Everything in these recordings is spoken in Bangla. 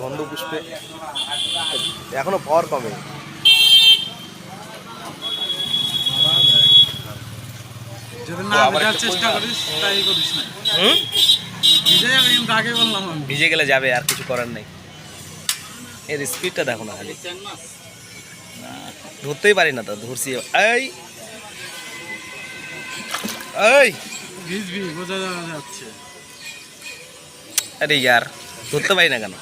গন্ধ পুষ্পে এখনও পাওয়ার কমে। ভিজে গেলে যাবে আর কিছু করার নেই। এর স্পিডটা দেখো না খালি। ধরতেই পারি না তো ধরছি। এই! এই! ভিজবি বোঝা যাচ্ছে। আরে ইয়ার। ধরতে পারি না কেন?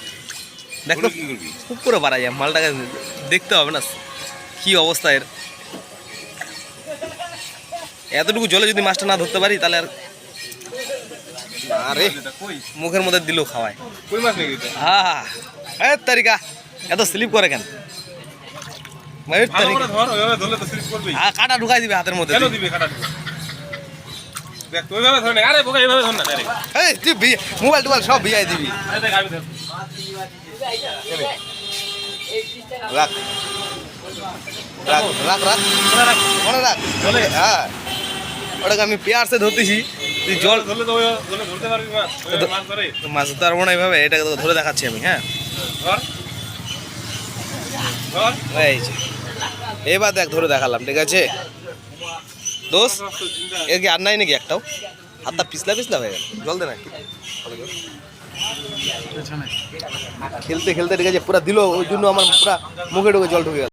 দেখ খুব করে পারা যায় মালটাকে দেখতে হবে না। কি অবস্থা এর? এতটুকু জলে যদি মাছটা না ধরতে পারি তাহলে আর আরে মুখের মধ্যে দিলেও খাওয়ায়। হ্যাঁ এ তারিকা এত স্লিপ করে কেন? আ, কাটা ঢুকাই দিবে হাতের মধ্যে কেন দিবি কাটা দিবি দেখ তুই ওইভাবে ধর আরে বোকা এইভাবে ধর না ডাইরেক্ট এই তুই মোবাইল টোবাইল সব ভিজাই দিবি। আমি ধর রাখ। রাখ রাখ রাখ। মনে রাখ। জলে? হ্যাঁ। ওটাকে আমি পেয়ারসে ধরতেছি। তুই জল ধরলে তো ধরলে ধরতে পারবি মাছ মাছ ধরে মাছ না এইভাবে এটাকে ধরে দেখাচ্ছি আমি হ্যাঁ। ধর ধর এই এবার দেখ ধরে দেখালাম ঠিক আছে? দোষ এর কি আর নাই নাকি একটাও? হাতটা পিছলা পিছলা হয়ে গেল। জল দে নাকি খেলতে খেলতে ঠিক আছে, পুরা দিল, ওই জন্য আমার পুরা মুখে ঢুকে জল ঢুকে গেল।